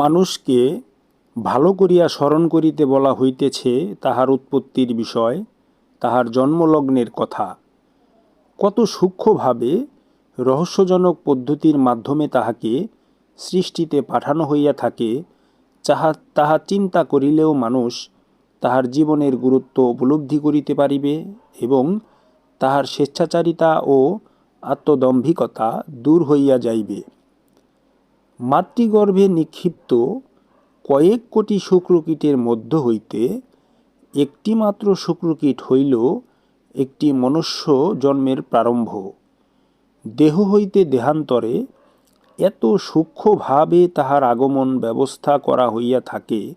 মানুষকে ভালো করিয়া স্মরণ করিতে বলা হইতেছে তাহার উৎপত্তির বিষয়, তাহার জন্মলগ্নের কথা। কত সূক্ষ্মভাবে রহস্যজনক পদ্ধতির মাধ্যমে তাহাকে সৃষ্টিতে পাঠানো হইয়া থাকে, যাহা, তাহা চিন্তা করিলেও মানুষ তাহার জীবনের গুরুত্ব উপলব্ধি করিতে পারিবে এবং তাহার স্বেচ্ছাচারিতা ও আত্মদম্ভিকতা দূর হইয়া যাইবে। মাতৃগর্ভে নিক্ষিপ্ত কয়েক কোটি শুক্রকীটের মধ্য হইতে একটিমাত্র শুক্রকীট হইল একটি মনুষ্য জন্মের প্রারম্ভ। দেহ হইতে দেহান্তরে এত সূক্ষ্মভাবে তাহার আগমন ব্যবস্থা করা হইয়া থাকে,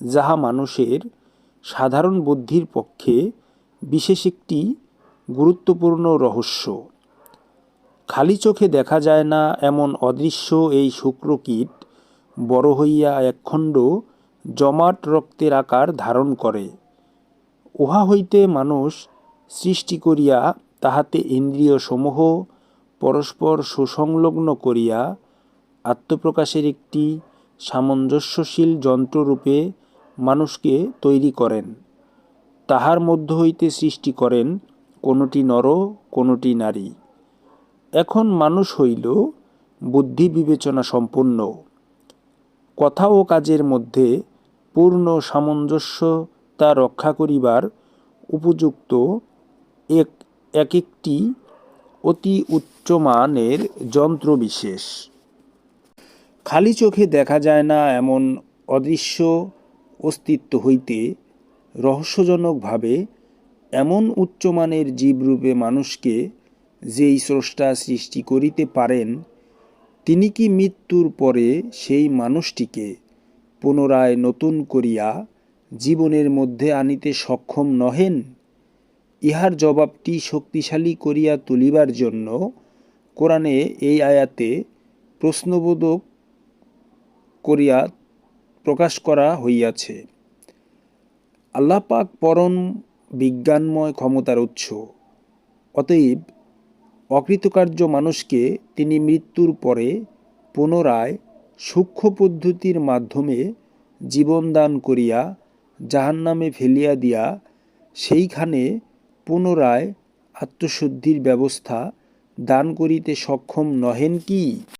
যাহা মানুষের সাধারণ বুদ্ধির পক্ষে বিশেষ একটি গুরুত্বপূর্ণ রহস্য। খালি চোখে দেখা যায় না এমন অদৃশ্য এই শুক্রকীট বড় হইয়া একখণ্ড জমাট রক্তের আকার ধারণ করে। উহা হইতে মানুষ সৃষ্টি করিয়া তাহাতে ইন্দ্রিয় সমূহ পরস্পর সুসংলগ্ন করিয়া আত্মপ্রকাশের একটি সামঞ্জস্যশীল যন্ত্ররূপে মানুষকে তৈরি করেন। তাহার মধ্য হইতে সৃষ্টি করেন কোনটি নর, কোনটি নারী। এখন মানুষ হইল বুদ্ধি বিবেচনা সম্পন্ন। কথা ও কাজের মধ্যে পূর্ণ সামঞ্জস্যতা রক্ষা করিবার উপযুক্ত এক এক একটি অতি উচ্চমানের যন্ত্র বিশেষ। খালি চোখে দেখা যায় না এমন অদৃশ্য অস্তিত্ব হইতে রহস্যজনকভাবে এমন উচ্চমানের জীবরূপে মানুষকে যেই স্রষ্টা সৃষ্টি করিতে পারেন, তিনি কি মৃত্যুর পরে সেই মানুষটিকে পুনরায় নতুন করিয়া জীবনের মধ্যে আনিতে সক্ষম নহেন? ইহার জবাবটি শক্তিশালী করিয়া তুলিবার জন্য কোরআনে এই আয়াতে প্রশ্নবোধক করিয়া প্রকাশ করা হইয়াছে। আল্লাহ পাক পরম বিজ্ঞানময় ক্ষমতার উৎস। অতএব অকৃতকার্য মানুষকে তিনি মৃত্যুর পরে পুনরায় সূক্ষ্ম পদ্ধতির মাধ্যমে জীবনদান করিয়া জাহান্নামে ফেলিয়া দিয়া সেইখানে পুনরায় আত্মশুদ্ধির ব্যবস্থা দান করিতে সক্ষম নহেন কি?